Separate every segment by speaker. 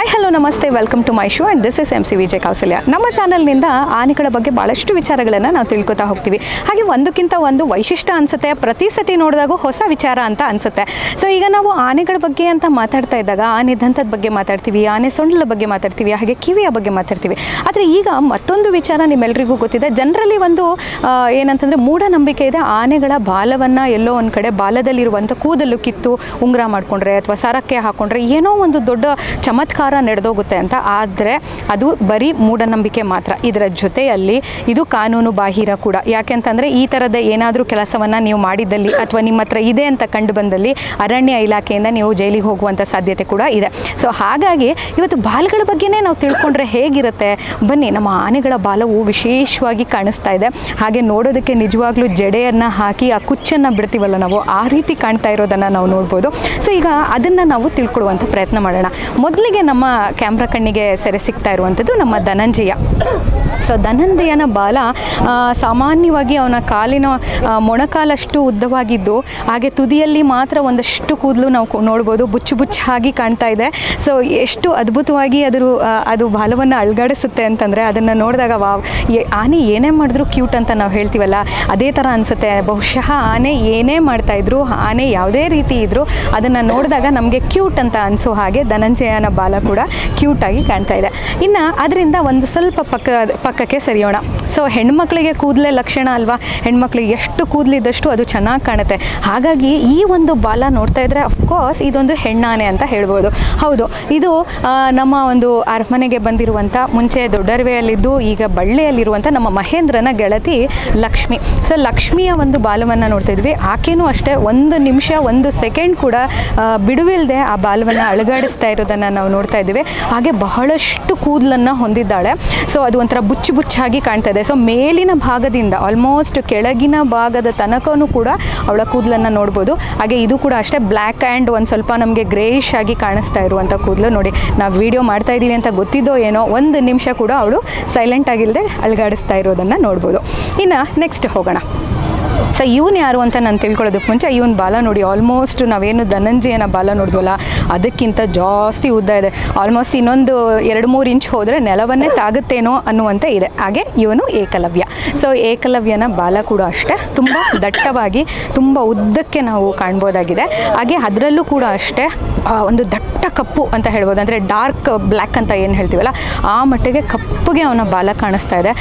Speaker 1: Hi hello ನಮಸ್ತೆ. Welcome to my show and this is M C Vijay Kausalya ನಮ್ಮ ಚಾನಲ್ನಿಂದ ಆನೆಗಳ ಬಗ್ಗೆ ಭಾಳಷ್ಟು ವಿಚಾರಗಳನ್ನು ನಾವು ತಿಳ್ಕೊತಾ ಹೋಗ್ತೀವಿ. ಹಾಗೆ ಒಂದಕ್ಕಿಂತ ಒಂದು ವೈಶಿಷ್ಟ್ಯ ಅನಿಸುತ್ತೆ, ಪ್ರತಿ ಸತಿ ನೋಡಿದಾಗೂ ಹೊಸ ವಿಚಾರ ಅಂತ ಅನಿಸುತ್ತೆ. ಸೊ ಈಗ ನಾವು ಆನೆಗಳ ಬಗ್ಗೆ ಅಂತ ಮಾತಾಡ್ತಾ ಇದ್ದಾಗ, ಆನೆ ದಂತದ ಬಗ್ಗೆ ಮಾತಾಡ್ತೀವಿ, ಆನೆ ಸೊಂಡಲ ಬಗ್ಗೆ ಮಾತಾಡ್ತೀವಿ, ಹಾಗೆ ಕಿವಿಯ ಬಗ್ಗೆ ಮಾತಾಡ್ತೀವಿ. ಆದರೆ ಈಗ ಮತ್ತೊಂದು ವಿಚಾರ ನಿಮ್ಮೆಲ್ಲರಿಗೂ ಗೊತ್ತಿದೆ. ಜನರಲಿ ಒಂದು ಏನಂತಂದರೆ ಮೂಢನಂಬಿಕೆ ಇದೆ. ಆನೆಗಳ ಬಾಲವನ್ನು ಎಲ್ಲೋ ಒಂದು ಕಡೆ ಬಾಲದಲ್ಲಿರುವಂಥ ಕೂದಲು ಕಿತ್ತು ಉಂಗುರ ಮಾಡಿಕೊಂಡ್ರೆ ಅಥವಾ ಸರಕ್ಕೆ ಹಾಕೊಂಡ್ರೆ ಏನೋ ಒಂದು ದೊಡ್ಡ ಚಮತ್ಕಾರ ನಡೆದೋಗುತ್ತೆ ಅಂತ. ಆದರೆ ಅದು ಬರೀ ಮೂಢನಂಬಿಕೆ ಮಾತ್ರ. ಇದರ ಜೊತೆಯಲ್ಲಿ ಇದು ಕಾನೂನು ಬಾಹಿರ ಕೂಡ. ಯಾಕೆಂತಂದರೆ ಈ ಥರದ ಏನಾದರೂ ಕೆಲಸವನ್ನು ನೀವು ಮಾಡಿದ್ದಲ್ಲಿ ಅಥವಾ ನಿಮ್ಮ ಹತ್ರ ಇದೆ ಅಂತ ಕಂಡು ಬಂದಲ್ಲಿ ಅರಣ್ಯ ಇಲಾಖೆಯಿಂದ ನೀವು ಜೈಲಿಗೆ ಹೋಗುವಂಥ ಸಾಧ್ಯತೆ ಕೂಡ ಇದೆ. ಸೊ ಹಾಗಾಗಿ ಇವತ್ತು ಬಾಲ್ಗಳ ಬಗ್ಗೆನೇ ನಾವು ತಿಳ್ಕೊಂಡ್ರೆ ಹೇಗಿರುತ್ತೆ? ಬನ್ನಿ, ನಮ್ಮ ಆನೆಗಳ ಬಾಲವು ವಿಶೇಷವಾಗಿ ಕಾಣಿಸ್ತಾ ಇದೆ. ಹಾಗೆ ನೋಡೋದಕ್ಕೆ ನಿಜವಾಗ್ಲೂ ಜಡೆಯನ್ನು ಹಾಕಿ, ಆ ಕುಚ್ಚನ್ನು ಬಿಡ್ತೀವಲ್ಲ ನಾವು, ಆ ರೀತಿ ಕಾಣ್ತಾ ಇರೋದನ್ನು ನಾವು ನೋಡ್ಬೋದು. ಸೊ ಈಗ ಅದನ್ನು ನಾವು ತಿಳ್ಕೊಳ್ಳುವಂಥ ಪ್ರಯತ್ನ ಮಾಡೋಣ. ಮೊದಲಿಗೆ ನಮ್ಮ ಕ್ಯಾಮ್ರಾ ಕಣ್ಣಿಗೆ ಸೆರೆ ಸಿಗ್ತಾ ಇರುವಂಥದ್ದು ನಮ್ಮ ಧನಂಜಯ. ಸೊ ಧನಂಜಯನ ಬಾಲ ಸಾಮಾನ್ಯವಾಗಿ ಅವನ ಕಾಲಿನ ಮೊಣಕಾಲಷ್ಟು ಉದ್ದವಾಗಿದ್ದು, ಹಾಗೆ ತುದಿಯಲ್ಲಿ ಮಾತ್ರ ಒಂದಷ್ಟು ಕೂದಲು ನಾವು ನೋಡ್ಬೋದು. ಬುಚ್ಚು ಬುಚ್ಚಾಗಿ ಕಾಣ್ತಾ ಇದೆ. ಸೊ ಎಷ್ಟು ಅದ್ಭುತವಾಗಿ ಅದರ ಅದು ಬಾಲವನ್ನು ಅಳ್ಗಾಡಿಸುತ್ತೆ ಅಂತಂದರೆ, ಅದನ್ನು ನೋಡಿದಾಗ ವಾ ಆನೆ ಏನೇ ಮಾಡಿದ್ರು ಕ್ಯೂಟ್ ಅಂತ ನಾವು ಹೇಳ್ತೀವಲ್ಲ. ಅದೇ ಥರ ಅನಿಸುತ್ತೆ. ಬಹುಶಃ ಆನೆ ಏನೇ ಮಾಡ್ತಾಯಿದ್ರು ಆನೆ ಯಾವುದೇ ರೀತಿ ಇದ್ದರೂ ಅದನ್ನು ನೋಡಿದಾಗ ನಮಗೆ ಕ್ಯೂಟ್ ಅಂತ ಅನಿಸೋ ಹಾಗೆ ಧನಂಜಯನ ಬಾಲ ಕೂಡ ಕ್ಯೂಟಾಗಿ ಕಾಣ್ತಾ ಇದೆ. ಇನ್ನು ಅದರಿಂದ ಒಂದು ಸ್ವಲ್ಪ ಪಕ್ಕ ಪಕ್ಕಕ್ಕೆ ಸರಿಯೋಣ. ಸೊ ಹೆಣ್ಮಕ್ಳಿಗೆ ಕೂದಲೇ ಲಕ್ಷಣ ಅಲ್ವಾ? ಹೆಣ್ಮಕ್ಳಿಗೆ ಎಷ್ಟು ಕೂದಲಿದ್ದಷ್ಟು ಅದು ಚೆನ್ನಾಗಿ ಕಾಣುತ್ತೆ. ಹಾಗಾಗಿ ಈ ಒಂದು ಬಾಲ ನೋಡ್ತಾ ಇದ್ದರೆ ಅಫ್ಕೋರ್ಸ್ ಇದೊಂದು ಹೆಣ್ಣಾನೆ ಅಂತ ಹೇಳ್ಬೋದು. ಹೌದು, ಇದು ನಮ್ಮ ಒಂದು ಅರಮನೆಗೆ ಬಂದಿರುವಂಥ ಮುಂಚೆ ದೊಡ್ಡರ್ವೆಯಲ್ಲಿದ್ದು ಈಗ ಬಳ್ಳಿಯಲ್ಲಿರುವಂಥ ನಮ್ಮ ಮಹೇಂದ್ರನ ಗೆಳತಿ ಲಕ್ಷ್ಮಿ. ಸೊ ಲಕ್ಷ್ಮಿಯ ಒಂದು ಬಾಲವನ್ನು ನೋಡ್ತಾ ಇದ್ವಿ. ಆಕೆನೂ ಅಷ್ಟೇ, ಒಂದು ನಿಮಿಷ, ಒಂದು ಸೆಕೆಂಡ್ ಕೂಡ ಬಿಡುವಿಲ್ಲದೆ ಆ ಬಾಲವನ್ನು ಅಳಗಾಡಿಸ್ತಾ ಇರೋದನ್ನು ನಾವು ನೋಡ್ತಾ ಇದ್ದೀವಿ. ಹಾಗೆ ಬಹಳಷ್ಟು ಕೂದಲನ್ನು ಹೊಂದಿದ್ದಾಳೆ. ಸೊ ಅದು ಒಂಥರ ಬುಚ್ಚು ಬುಚ್ಚಾಗಿ ಕಾಣ್ತಾ ಇದೆ. ಸೊ ಮೇಲಿನ ಭಾಗದಿಂದ ಆಲ್ಮೋಸ್ಟ್ ಕೆಳಗಿನ ಭಾಗದ ತನಕನೂ ಕೂಡ ಅವಳ ಕೂದಲನ್ನು ನೋಡ್ಬೋದು. ಹಾಗೆ ಇದು ಕೂಡ ಅಷ್ಟೇ ಬ್ಲ್ಯಾಕ್ ಆ್ಯಂಡ್ ಒಂದು ಸ್ವಲ್ಪ ನಮಗೆ ಗ್ರೇಯಿಶ್ ಆಗಿ ಕಾಣಿಸ್ತಾ ಇರುವಂಥ ಕೂದಲು ನೋಡಿ. ನಾವು ವಿಡಿಯೋ ಮಾಡ್ತಾ ಇದ್ದೀವಿ ಅಂತ ಗೊತ್ತಿದ್ದೋ ಏನೋ ಒಂದು ನಿಮಿಷ ಕೂಡ ಅವಳು ಸೈಲೆಂಟ್ ಆಗಿಲ್ಲದೆ ಅಲ್ಗಾಡಿಸ್ತಾ ಇರೋದನ್ನು ನೋಡ್ಬೋದು. ಇನ್ನು ನೆಕ್ಸ್ಟ್ ಹೋಗೋಣ. ಸೊ ಇವನು ಯಾರು ಅಂತ ನಾನು ತಿಳ್ಕೊಳ್ಳೋದಕ್ಕೆ ಮುಂಚೆ, ಇವನ್ ಬಾಲ ನೋಡಿ ಆಲ್ಮೋಸ್ಟ್ ನಾವೇನು ಧನಂಜಯನ ಬಾಲ ನೋಡಿದ್ವಲ್ಲ, ಅದಕ್ಕಿಂತ ಜಾಸ್ತಿ ಉದ್ದ ಇದೆ. ಆಲ್ಮೋಸ್ಟ್ ಇನ್ನೊಂದು ಎರಡು ಮೂರು ಇಂಚ್ ಹೋದರೆ ನೆಲವನ್ನೇ ತಾಗುತ್ತೇನೋ ಅನ್ನುವಂತೆ ಇದೆ. ಹಾಗೆ ಇವನು ಏಕಲವ್ಯ. ಸೊ ಏಕಲವ್ಯನ ಬಾಲ ಕೂಡ ಅಷ್ಟೇ. ತುಂಬ ದಟ್ಟವಾಗಿ, ತುಂಬ ಉದ್ದಕ್ಕೆ ನಾವು ಕಾಣ್ಬೋದಾಗಿದೆ. ಹಾಗೆ ಅದರಲ್ಲೂ ಕೂಡ ಅಷ್ಟೇ ಒಂದು ದಟ್ಟ ಕಪ್ಪು ಅಂತ ಹೇಳ್ಬೋದು. ಅಂದರೆ ಡಾರ್ಕ್ ಬ್ಲ್ಯಾಕ್ ಅಂತ ಏನು ಹೇಳ್ತೀವಲ್ಲ, ಆ ಮಟ್ಟಿಗೆ ಕಪ್ಪುಗೆ ಅವನ ಬಾಲ ಕಾಣಿಸ್ತಾ ಇದೆ.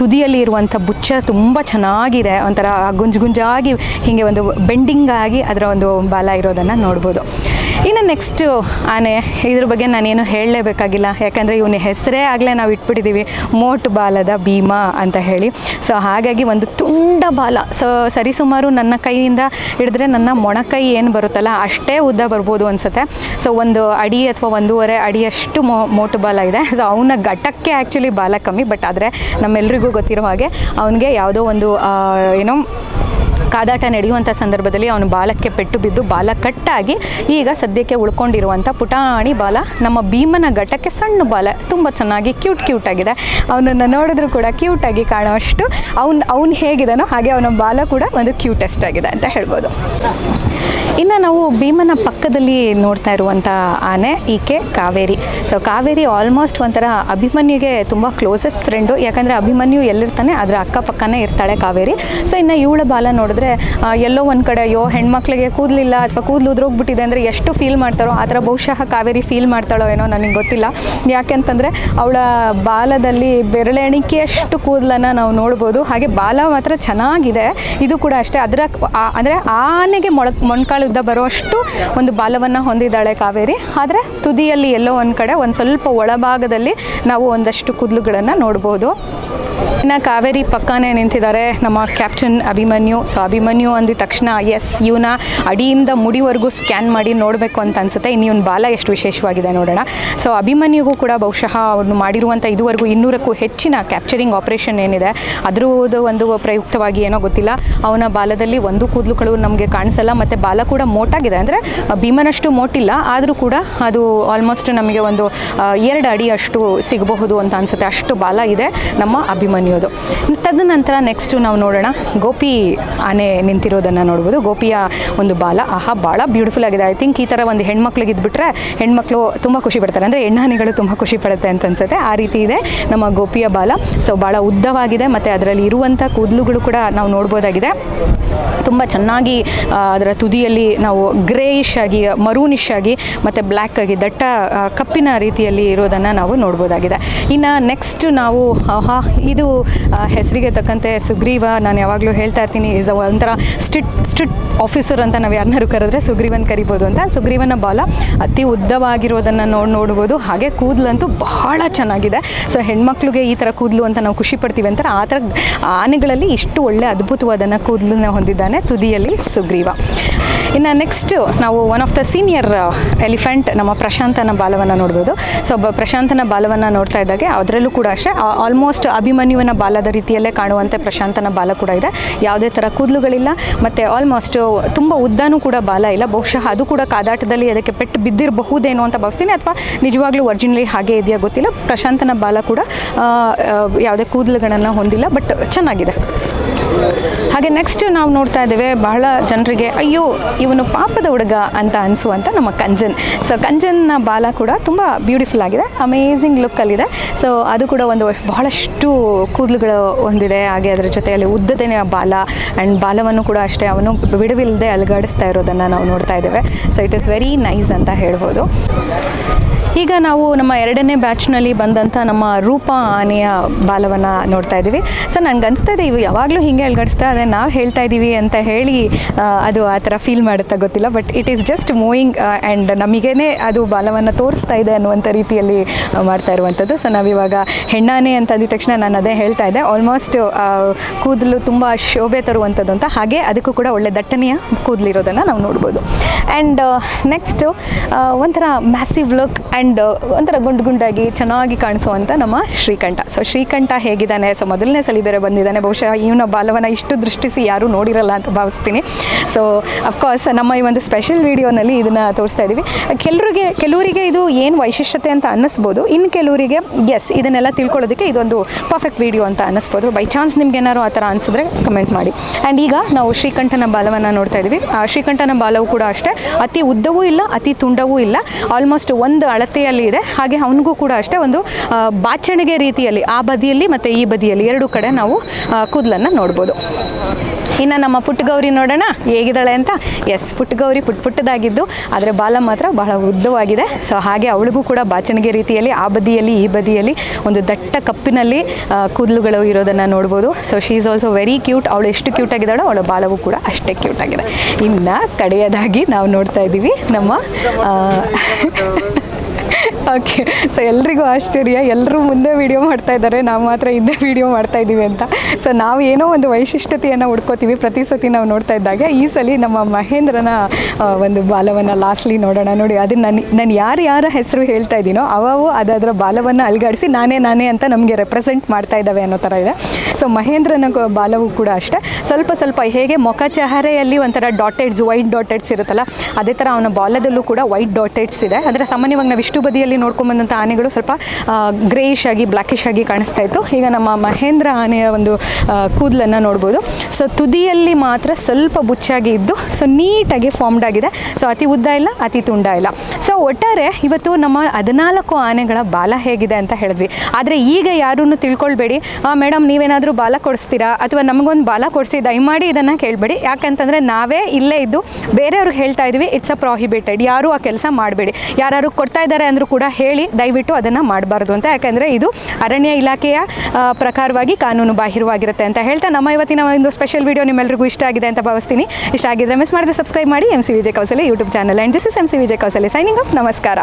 Speaker 1: ತುದಿಯಲ್ಲಿ ಇರುವಂಥ ಬುಚ್ಚ ತುಂಬ ಚೆನ್ನಾಗಿದೆ. ಒಂಥರ ಗುಂಜು ಗುಂಜಾಗಿ ಹೀಗೆ ಒಂದು ಬೆಂಡಿಂಗ್ ಆಗಿ ಅದರ ಒಂದು ಬಾಲ ಇರೋದನ್ನು ನೋಡ್ಬೋದು. ಇನ್ನು ನೆಕ್ಸ್ಟು ಆನೆ, ಇದ್ರ ಬಗ್ಗೆ ನಾನೇನು ಹೇಳಲೇಬೇಕಾಗಿಲ್ಲ. ಯಾಕಂದರೆ ಇವನ ಹೆಸರೇ ಆಗಲೇ ನಾವು ಇಟ್ಬಿಟ್ಟಿದ್ದೀವಿ ಮೋಟು ಬಾಲದ ಭೀಮಾ ಅಂತ ಹೇಳಿ. ಸೊ ಹಾಗಾಗಿ ಒಂದು ತುಂಡ ಬಾಲ. ಸೊ ಸರಿಸುಮಾರು ನನ್ನ ಕೈಯಿಂದ ಹಿಡಿದ್ರೆ ನನ್ನ ಮೊಣಕೈ ಏನು ಬರುತ್ತಲ್ಲ, ಅಷ್ಟೇ ಉದ್ದ ಬರ್ಬೋದು ಅನಿಸುತ್ತೆ. ಸೊ ಒಂದು ಅಡಿ ಅಥವಾ ಒಂದೂವರೆ ಅಡಿಯಷ್ಟು ಮೋ, ಮೋಟು ಬಾಲ ಇದೆ. ಸೊ ಅವನ ಘಟಕ್ಕೆ ಆ್ಯಕ್ಚುಲಿ ಬಾಲ ಕಮ್ಮಿ. ಬಟ್ ಆದರೆ ನಮ್ಮೆಲ್ರಿಗೂ ಗೊತ್ತಿರೋ ಹಾಗೆ, ಅವನಿಗೆ ಯಾವುದೋ ಒಂದು ಏನೋ ಕಾದಾಟ ನಡೆಯುವಂಥ ಸಂದರ್ಭದಲ್ಲಿ ಅವನು ಬಾಲಕ್ಕೆ ಪೆಟ್ಟು ಬಿದ್ದು ಬಾಲ ಕಟ್ಟಾಗಿ ಈಗ ಸದ್ಯಕ್ಕೆ ಉಳ್ಕೊಂಡಿರುವಂಥ ಪುಟಾಣಿ ಬಾಲ ನಮ್ಮ ಭೀಮನ ಘಟಕ್ಕೆ ಸಣ್ಣ ಬಾಲ. ತುಂಬ ಚೆನ್ನಾಗಿ ಕ್ಯೂಟ್ ಕ್ಯೂಟ್ ಆಗಿದೆ. ಅವನನ್ನು ನೋಡಿದ್ರು ಕೂಡ ಕ್ಯೂಟಾಗಿ ಕಾಣುವಷ್ಟು ಅವ್ನು ಅವ್ನು ಹೇಗಿದನೋ ಹಾಗೆ ಅವನ ಬಾಲ ಕೂಡ ಒಂದು ಕ್ಯೂಟೆಸ್ಟ್ ಆಗಿದೆ ಅಂತ ಹೇಳ್ಬೋದು. ಇನ್ನು ನಾವು ಭೀಮನ ಪಕ್ಕದಲ್ಲಿ ನೋಡ್ತಾ ಇರುವಂಥ ಆನೆ ಈಕೆ ಕಾವೇರಿ. ಸೊ ಕಾವೇರಿ ಆಲ್ಮೋಸ್ಟ್ ಒಂಥರ ಅಭಿಮನ್ಯುಗೆ ತುಂಬ ಕ್ಲೋಸೆಸ್ಟ್ ಫ್ರೆಂಡು ಯಾಕಂದರೆ ಅಭಿಮನ್ಯು ಎಲ್ಲಿರ್ತಾನೆ? ಅದರ ಅಕ್ಕಪಕ್ಕನೇ ಇರ್ತಾಳೆ ಕಾವೇರಿ. ಸೊ ಇನ್ನು ಇವಳ ಬಾಲ ನೋಡಿದ್ರೆ ಆ, ಎಲ್ಲೋ ಒಂದು ಕಡೆ ಅಯ್ಯೋ ಹೆಣ್ಮಕ್ಳಿಗೆ ಕೂದಲಿಲ್ಲ ಅಥವಾ ಕೂದಲು ಉದ್ರೋಗ್ಬಿಟ್ಟಿದೆ ಅಂದರೆ ಎಷ್ಟು ಫೀಲ್ ಮಾಡ್ತಾರೋ ಆ ಥರ ಬಹುಶಃ ಕಾವೇರಿ ಫೀಲ್ ಮಾಡ್ತಾಳೋ ಏನೋ ನನಗೆ ಗೊತ್ತಿಲ್ಲ. ಯಾಕೆಂತಂದರೆ ಅವಳ ಬಾಲದಲ್ಲಿ ಬೆರಳೆಣಿಕೆಯಷ್ಟು ಕೂದಲನ್ನು ನಾವು ನೋಡ್ಬೋದು. ಹಾಗೆ ಬಾಲ ಮಾತ್ರ ಚೆನ್ನಾಗಿದೆ. ಇದು ಕೂಡ ಅಷ್ಟೇ. ಅದರ ಅಂದರೆ ಆನೆಗೆ ಮೊಳಕ್ ಮೊಣಕಾಲುದ್ದ ಬರುವಷ್ಟು ಒಂದು ಬಾಲವನ್ನು ಹೊಂದಿದ್ದಾಳೆ ಕಾವೇರಿ. ಆದರೆ ತುದಿಯಲ್ಲಿ ಎಲ್ಲೋ ಒಂದು ಕಡೆ ಒಂದು ಸ್ವಲ್ಪ ಒಳಭಾಗದಲ್ಲಿ ನಾವು ಒಂದಷ್ಟು ಕೂದಲುಗಳನ್ನು ನೋಡ್ಬೋದು. ಇನ್ನು ಕಾವೇರಿ ಪಕ್ಕನೇ ನಿಂತಿದ್ದಾರೆ. ನಮ್ಮ ಕ್ಯಾಪ್ಟನ್ ಅಭಿಮನ್ಯು. ಸೊ ಅಭಿಮನ್ಯು ಅಂದಿದ ತಕ್ಷಣ ಎಸ್ ಇವನ ಅಡಿಯಿಂದ ಮುಡಿವರೆಗೂ ಸ್ಕ್ಯಾನ್ ಮಾಡಿ ನೋಡಬೇಕು ಅಂತ ಅನಿಸುತ್ತೆ. ಇನ್ನು ಇವನ ಬಾಲ ಎಷ್ಟು ವಿಶೇಷವಾಗಿದೆ ನೋಡೋಣ. ಸೊ ಅಭಿಮನ್ಯುಗೂ ಕೂಡ ಬಹುಶಃ ಅವನು ಮಾಡಿರುವಂಥ ಇದುವರೆಗೂ ಇನ್ನೂರಕ್ಕೂ ಹೆಚ್ಚಿನ ಕ್ಯಾಪ್ಚರಿಂಗ್ ಆಪರೇಷನ್ ಏನಿದೆ, ಅದರದ್ದು ಒಂದು ಪ್ರಯುಕ್ತವಾಗಿ ಏನೋ ಗೊತ್ತಿಲ್ಲ. ಅವನ ಬಾಲದಲ್ಲಿ ಒಂದು ಕೂದಲುಗಳು ನಮಗೆ ಕಾಣಿಸಲ್ಲ, ಮತ್ತು ಬಾಲ ಕೂಡ ಮೋಟಾಗಿದೆ. ಅಂದರೆ, ಭೀಮನಷ್ಟು ಮೋಟಿಲ್ಲ, ಆದರೂ ಕೂಡ ಅದು ಆಲ್ಮೋಸ್ಟ್ ನಮಗೆ ಒಂದು ಎರಡು ಅಡಿ ಅಷ್ಟು ಸಿಗಬಹುದು ಅಂತ ಅನಿಸುತ್ತೆ. ಅಷ್ಟು ಬಾಲ ಇದೆ ನಮ್ಮ ಅಭಿಮನ್ಯು. ಅನ್ನೋದು ತದನಂತರ ನೆಕ್ಸ್ಟು ನಾವು ನೋಡೋಣ. ಗೋಪಿ ಆನೆ ನಿಂತಿರೋದನ್ನು ನೋಡ್ಬೋದು. ಗೋಪಿಯ ಒಂದು ಬಾಲ, ಆಹಾ ಭಾಳ ಬ್ಯೂಟಿಫುಲ್ ಆಗಿದೆ. ಐ ಥಿಂಕ್ ಈ ಥರ ಒಂದು ಹೆಣ್ಮಕ್ಳಿಗೆ ಇದ್ಬಿಟ್ರೆ ಹೆಣ್ಮಕ್ಳು ತುಂಬ ಖುಷಿ ಪಡ್ತಾರೆ. ಅಂದರೆ ಹೆಣ್ಣಾನೆಗಳು ತುಂಬ ಖುಷಿ ಪಡುತ್ತೆ ಅಂತ ಅನ್ಸುತ್ತೆ. ಆ ರೀತಿ ಇದೆ ನಮ್ಮ ಗೋಪಿಯ ಬಾಲ. ಸೊ ಭಾಳ ಉದ್ದವಾಗಿದೆ ಮತ್ತು ಅದರಲ್ಲಿ ಇರುವಂಥ ಕೂದಲುಗಳು ಕೂಡ ನಾವು ನೋಡ್ಬೋದಾಗಿದೆ. ತುಂಬ ಚೆನ್ನಾಗಿ ಅದರ ತುದಿಯಲ್ಲಿ ನಾವು ಗ್ರೇಯಿಶ್ ಆಗಿ ಮರೂನಿಶ್ ಆಗಿ ಮತ್ತು ಬ್ಲ್ಯಾಕ್ ಆಗಿ, ದಟ್ಟ ಕಪ್ಪಿನ ರೀತಿಯಲ್ಲಿ ಇರೋದನ್ನು ನಾವು ನೋಡ್ಬೋದಾಗಿದೆ. ಇನ್ನು ನೆಕ್ಸ್ಟ್ ನಾವು ಇದು ಹೆಸರಿಗೆ ತಕ್ಕಂತೆ ಸುಗ್ರೀವ, ನಾನು ಯಾವಾಗಲೂ ಹೇಳ್ತಾ ಇರ್ತೀನಿ ಇಸ್ ಒಂಥರ ಸ್ಟ್ರಿಟ್ ಸ್ಟ್ರಿಟ್ ಆಫೀಸರ್ ಅಂತ ನಾವು ಯಾರನ್ನಾರು ಕರೆದ್ರೆ ಸುಗ್ರೀವನ್ ಕರಿಬೋದು ಅಂತ. ಸುಗ್ರೀವನ ಬಾಲ ಅತಿ ಉದ್ದವಾಗಿರೋದನ್ನು ನೋಡಿ, ನೋಡ್ಬೋದು. ಹಾಗೆ ಕೂದಲಂತೂ ಬಹಳ ಚೆನ್ನಾಗಿದೆ. ಸೊ ಹೆಣ್ಮಕ್ಳಿಗೆ ಈ ಥರ ಕೂದಲು ಅಂತ ನಾವು ಖುಷಿ ಪಡ್ತೀವಿ ಅಂತಾರೆ. ಆ ಥರ ಆನೆಗಳಲ್ಲಿ ಇಷ್ಟು ಒಳ್ಳೆ ಅದ್ಭುತವಾದನ್ನು ಕೂದಲನ್ನ ಹೊಂದಿದ್ದಾನೆ ತುದಿಯಲ್ಲಿ ಸುಗ್ರೀವ. ಇನ್ನು ನೆಕ್ಸ್ಟ್ ನಾವು one of the senior elephant ನಮ್ಮ ಪ್ರಶಾಂತನ ಬಾಲವನ್ನು ನೋಡ್ಬೋದು. ಸೊ ಪ್ರಶಾಂತನ ಬಾಲವನ್ನು ನೋಡ್ತಾ ಇದ್ದಾಗೆ, ಅದರಲ್ಲೂ ಕೂಡ ಅಷ್ಟೇ ಆಲ್ಮೋಸ್ಟ್ ಅಭಿಮನ್ಯುವಿನ ಬಾಲದ ರೀತಿಯಲ್ಲೇ ಕಾಣುವಂತೆ ಪ್ರಶಾಂತನ ಬಾಲ ಕೂಡ ಇದೆ. ಯಾವುದೇ ಥರ ಕೂದಲುಗಳಿಲ್ಲ, ಮತ್ತು ಆಲ್ಮೋಸ್ಟ್ ತುಂಬ ಉದ್ದನೂ ಕೂಡ ಬಾಲ ಇಲ್ಲ. ಬಹುಶಃ ಅದು ಕೂಡ ಕಾದಾಟದಲ್ಲಿ ಅದಕ್ಕೆ ಪೆಟ್ಟು ಬಿದ್ದಿರಬಹುದೇನೋ ಅಂತ ಭಾವಿಸ್ತೀನಿ, ಅಥವಾ ನಿಜವಾಗ್ಲೂ ಒರಿಜಿನಲಿ ಹಾಗೆ ಇದೆಯಾ ಗೊತ್ತಿಲ್ಲ. ಪ್ರಶಾಂತನ ಬಾಲ ಕೂಡ ಯಾವುದೇ ಕೂದಲುಗಳನ್ನು ಹೊಂದಿಲ್ಲ ಬಟ್ ಚೆನ್ನಾಗಿದೆ. ಹಾಗೆ ನೆಕ್ಸ್ಟ್ ನಾವು ನೋಡ್ತಾ ಇದ್ದೇವೆ, ಬಹಳ ಜನರಿಗೆ, ಅಯ್ಯೋ, ಇವನು ಪಾಪದ ಹುಡುಗ ಅಂತ ಅನಿಸುವಂಥ ನಮ್ಮ ಕಂಜನ್. ಸೊ ಕಂಜನ್ನ ಬಾಲ ಕೂಡ ತುಂಬ ಬ್ಯೂಟಿಫುಲ್ ಆಗಿದೆ ಅಮೇಝಿಂಗ್ ಲುಕ್ಕಲ್ಲಿದೆ ಸೊ ಅದು ಕೂಡ ಒಂದು ಬಹಳಷ್ಟು ಕೂದಲುಗಳು ಹೊಂದಿದೆ, ಹಾಗೆ ಅದರ ಜೊತೆಯಲ್ಲಿ ಉದ್ದದನೇ ಬಾಲ ಆ್ಯಂಡ್ ಬಾಲವನ್ನು ಕೂಡ ಅಷ್ಟೇ ಅವನು ಬಿಡುವಿಲ್ಲದೆ ಅಲುಗಾಡಿಸ್ತಾ ಇರೋದನ್ನು ನಾವು ನೋಡ್ತಾ ಇದ್ದೇವೆ. So it is very nice ಅಂತ ಹೇಳ್ಬೋದು. ಈಗ ನಾವು ನಮ್ಮ ಎರಡನೇ ಬ್ಯಾಚ್ನಲ್ಲಿ ಬಂದಂಥ ನಮ್ಮ ರೂಪ ಆನೆಯ ಬಾಲವನ್ನು ನೋಡ್ತಾ ಇದ್ದೀವಿ. ಸೊ ನನಗೆ ಅನಿಸ್ತಾ ಇದೆ ಇವು ಯಾವಾಗಲೂ ಹಿಂಗೆ ಅಲ್ಗಡಿಸ್ತಾ ಅದೇ ನಾವು ಹೇಳ್ತಾ ಇದ್ದೀವಿ ಅಂತ ಹೇಳಿ ಅದು ಆ ಥರ ಫೀಲ್ ಮಾಡುತ್ತಾ ಗೊತ್ತಿಲ್ಲ but it is just moving and ನಮಗೇನೆ ಅದು ಬಾಲವನ್ನು ತೋರಿಸ್ತಾ ಇದೆ ಅನ್ನುವಂಥ ರೀತಿಯಲ್ಲಿ ಮಾಡ್ತಾ ಇರುವಂಥದ್ದು ಸೊ ನಾವಿವಾಗ ಹೆಣ್ಣಾನೆ ಅಂತ ಅಂದಿದ ತಕ್ಷಣ ನಾನು ಅದೇ ಹೇಳ್ತಾ ಇದ್ದೆ. ಆಲ್ಮೋಸ್ಟ್ ಕೂದಲು ತುಂಬ ಶೋಭೆ ತರುವಂಥದ್ದು ಅಂತ. ಹಾಗೆ ಅದಕ್ಕೂ ಕೂಡ ಒಳ್ಳೆ ದಟ್ಟನೆಯ ಕೂದಲಿರೋದನ್ನು ನಾವು ನೋಡ್ಬೋದು. ಆ್ಯಂಡ್ ನೆಕ್ಸ್ಟು ಒಂಥರ ಮ್ಯಾಸಿವ್ ಲುಕ್ ಆ್ಯಂಡ್ ಒಂಥರ ಗುಂಡು ಗುಂಡಾಗಿ ಚೆನ್ನಾಗಿ ಕಾಣಿಸುವಂಥ ನಮ್ಮ ಶ್ರೀಕಂಠ. ಸೊ ಶ್ರೀಕಂಠ ಹೇಗಿದ್ದಾನೆ? ಸೊ ಮೊದಲನೇ ಸಲಿ ಬೇರೆ ಬಂದಿದ್ದಾನೆ. ಬಹುಶಃ ಇವನ ಬಾಲವನ್ನು ಇಷ್ಟು ದೃಷ್ಟಿಸಿ ಯಾರೂ ನೋಡಿರಲ್ಲ ಅಂತ ಭಾವಿಸ್ತೀನಿ. ಸೊ ಅಫ್ಕೋರ್ಸ್ ನಮ್ಮ ಈ ಒಂದು ಸ್ಪೆಷಲ್ ವೀಡಿಯೋನಲ್ಲಿ ಇದನ್ನು ತೋರಿಸ್ತಾ ಇದ್ದೀವಿ. ಕೆಲವರಿಗೆ ಕೆಲವರಿಗೆ ಇದು ಏನು ವೈಶಿಷ್ಟ್ಯತೆ ಅಂತ ಅನ್ನಿಸ್ಬೋದು. ಇನ್ನು ಕೆಲವರಿಗೆ ಎಸ್ ಇದನ್ನೆಲ್ಲ ತಿಳ್ಕೊಳ್ಳೋದಕ್ಕೆ ಇದೊಂದು ಪರ್ಫೆಕ್ಟ್ ವೀಡಿಯೋ ಅಂತ ಅನ್ನಿಸ್ಬೋದು. ಬೈ ಚಾನ್ಸ್ ನಿಮ್ಗೆ ಏನಾದ್ರು ಆ ಥರ ಅನಿಸಿದ್ರೆ ಕಮೆಂಟ್ ಮಾಡಿ. ಆ್ಯಂಡ್ ಈಗ ನಾವು ಶ್ರೀಕಂಠನ ಬಾಲವನ್ನು ನೋಡ್ತಾ ಇದ್ದೀವಿ. ಆ ಶ್ರೀಕಂಠನ ಬಾಲವು ಕೂಡ ಅಷ್ಟೇ. ಅತಿ ಉದ್ದವೂ ಇಲ್ಲ, ಅತಿ ತುಂಡವೂ ಇಲ್ಲ. ಆಲ್ಮೋಸ್ಟ್ ಒಂದು ಅಳತೆಯಲ್ಲಿ ಇದೆ. ಹಾಗೆ ಅವನಿಗೂ ಕೂಡ ಅಷ್ಟೇ ಒಂದು ಬಾಚಣಿಗೆ ರೀತಿಯಲ್ಲಿ, ಆ ಬದಿಯಲ್ಲಿ ಮತ್ತು ಈ ಬದಿಯಲ್ಲಿ ಎರಡು ಕಡೆ ನಾವು ಕೂದಲನ್ನು ನೋಡ್ಬೋದು. ಇನ್ನು ನಮ್ಮ ಪುಟ್ಟಗೌರಿ ನೋಡೋಣ, ಹೇಗಿದ್ದಾಳೆ ಅಂತ. ಎಸ್ ಪುಟ್ಟಗೌರಿ ಪುಟ್ ಪುಟ್ಟದಾಗಿದ್ದು, ಆದರೆ ಬಾಲ ಮಾತ್ರ ಬಹಳ ಉದ್ದವಾಗಿದೆ ಸೊ ಹಾಗೆ ಅವಳಿಗೂ ಕೂಡ ಬಾಚಣಿಗೆ ರೀತಿಯಲ್ಲಿ, ಆ ಬದಿಯಲ್ಲಿ, ಈ ಬದಿಯಲ್ಲಿ ಒಂದು ದಟ್ಟ ಕಪ್ಪಿನಲ್ಲಿ ಕೂದಲುಗಳು ಇರೋದನ್ನು ನೋಡ್ಬೋದು. So she is also very cute ಅವಳು ಎಷ್ಟು ಕ್ಯೂಟ್ ಆಗಿದ್ದಾಳೋ, ಅವಳ ಬಾಲವು ಕೂಡ ಅಷ್ಟೇ ಕ್ಯೂಟ್ ಆಗಿದೆ. ಇನ್ನು ಕಡೆಯದಾಗಿ ನಾವು ನೋಡ್ತಾ ಇದ್ದೀವಿ ನಮ್ಮ ಓಕೆ ಸೊ ಎಲ್ರಿಗೂ ಆಶ್ಚರ್ಯ. ಎಲ್ಲರೂ ಮುಂದೆ ವಿಡಿಯೋ ಮಾಡ್ತಾ ಇದ್ದಾರೆ. ನಾವು ಮಾತ್ರ ಹಿಂದೆ ವಿಡಿಯೋ ಮಾಡ್ತಾ ಇದ್ದೀವಿ ಅಂತ. ಸೊ ನಾವು ಏನೋ ಒಂದು ವೈಶಿಷ್ಟ್ಯತೆಯನ್ನು ಹುಡ್ಕೋತೀವಿ. ಪ್ರತಿ ಸತಿ ನಾವು ನೋಡ್ತಾ ಇದ್ದಾಗ ಈ ಸಲ ನಮ್ಮ ಮಹೇಂದ್ರನ ಒಂದು ಬಾಲವನ್ನು ಲಾಸ್ಟ್ಲಿ ನೋಡೋಣ. ನೋಡಿ ಅದನ್ನ ನಾನು ನಾನು ಯಾರು ಯಾರ ಹೆಸರು ಹೇಳ್ತಾ ಇದ್ದೀನೋ ಅವು ಅದರ ಬಾಲವನ್ನು ಅಲ್ಗಾಡಿಸಿ ನಾನೇ ನಾನೇ ಅಂತ ನಮಗೆ ರೆಪ್ರೆಸೆಂಟ್ ಮಾಡ್ತಾ ಇದ್ದಾವೆ ಅನ್ನೋ ಥರ ಇದೆ. ಸೊ ಮಹೇಂದ್ರನ ಬಾಲವು ಕೂಡ ಅಷ್ಟೇ. ಸ್ವಲ್ಪ ಸ್ವಲ್ಪ ಹೇಗೆ ಮೊಖ ಚಹರೆಯಲ್ಲಿ ಒಂಥರ ಡಾಟೆಡ್ಸ್ ವೈಟ್ ಡಾಟೆಡ್ಸ್ ಇರುತ್ತಲ್ಲ, ಅದೇ ಥರ ಅವನ ಬಾಲದಲ್ಲೂ ಕೂಡ ವೈಟ್ ಡಾಟೆಡ್ಸ್ ಇದೆ. ಆದರೆ ಸಾಮಾನ್ಯವಾಗಿ ನಾವು ಇಷ್ಟು ಬದಿಯಲ್ಲಿ ನೋಡ್ಕೊಂಬಂದಂಥ ಆನೆಗಳು ಸ್ವಲ್ಪ ಗ್ರೇಯಿಶ್ ಆಗಿ ಬ್ಲ್ಯಾಕಿಶ್ ಆಗಿ ಕಾಣಿಸ್ತಾ ಇತ್ತು. ಈಗ ನಮ್ಮ ಮಹೇಂದ್ರ ಆನೆಯ ಒಂದು ಕೂದಲನ್ನು ನೋಡ್ಬೋದು. ಸೊ ತುದಿಯಲ್ಲಿ ಮಾತ್ರ ಸ್ವಲ್ಪ ಬುಚ್ಚಾಗಿ ಇದ್ದು ಸೊ ನೀಟಾಗಿ ಫಾರ್ಮ್ಡ್ ಆಗಿದೆ. ಸೊ ಅತಿ ಉದ್ದ ಇಲ್ಲ, ಅತಿ ತುಂಡ ಇಲ್ಲ. ಸೊ ಒಟ್ಟಾರೆ ಇವತ್ತು ನಮ್ಮ ಹದಿನಾಲ್ಕು ಆನೆಗಳ ಬಾಲ ಹೇಗಿದೆ ಅಂತ ಹೇಳಿದ್ವಿ. ಆದರೆ ಈಗ ಯಾರೂ ತಿಳ್ಕೊಳ್ಬೇಡಿ. ಮೇಡಮ್ ನೀವೇನಾದರೂ ಬಾಲ ಕೊಡಿಸ್ತೀರಾ? ಅಥವಾ ನಮಗೊಂದು ಬಾಲ ಕೊಡಿಸಿ, ದಯಮಾಡಿ ಇದನ್ನು ಕೇಳಬೇಡಿ. ಯಾಕಂತಂದರೆ ನಾವೇ ಇಲ್ಲೇ ಇದ್ದು ಬೇರೆಯವ್ರಿಗೆ ಹೇಳ್ತಾ ಇದ್ವಿ ಇಟ್ಸ್ ಅ ಪ್ರಾಹಿಬಿಟೆಡ್ ಯಾರೂ ಆ ಕೆಲಸ ಮಾಡಬೇಡಿ. ಯಾರು ಕೊಡ್ತಾ ಇದ್ದಾರೆ ಅಂದರೂ ಕೂಡ ಹೇಳಿ ದಯವಿಟ್ಟು ಅದನ್ನು ಮಾಡಬಾರ್ದು ಅಂತ. ಯಾಕೆಂದರೆ ಇದು ಅರಣ್ಯ ಇಲಾಖೆಯ ಪ್ರಕಾರವಾಗಿ ಕಾನೂನು ಬಾಹಿರವಾಗಿರುತ್ತೆ ಅಂತ ಹೇಳ್ತಾ ನಮ್ಮ ಇವತ್ತಿನ ಒಂದು ಸ್ಪೆಷಲ್ ವಿಡಿಯೋ ನಿಮ್ಮೆಲ್ಲರಿಗೂ ಇಷ್ಟ ಆಗಿದೆ ಅಂತ ಭಾವಿಸ್ತೀನಿ. ಇಷ್ಟ ಆಗಿದ್ರೆ ಮಿಸ್ ಮಾಡಿದ್ರೆ ಸಬ್ಸ್ಕ್ರೈಬ್ ಮಾಡಿ M C Vijay Kausale YouTube channel and this is M C Vijay Kausale signing up ನಮಸ್ಕಾರ.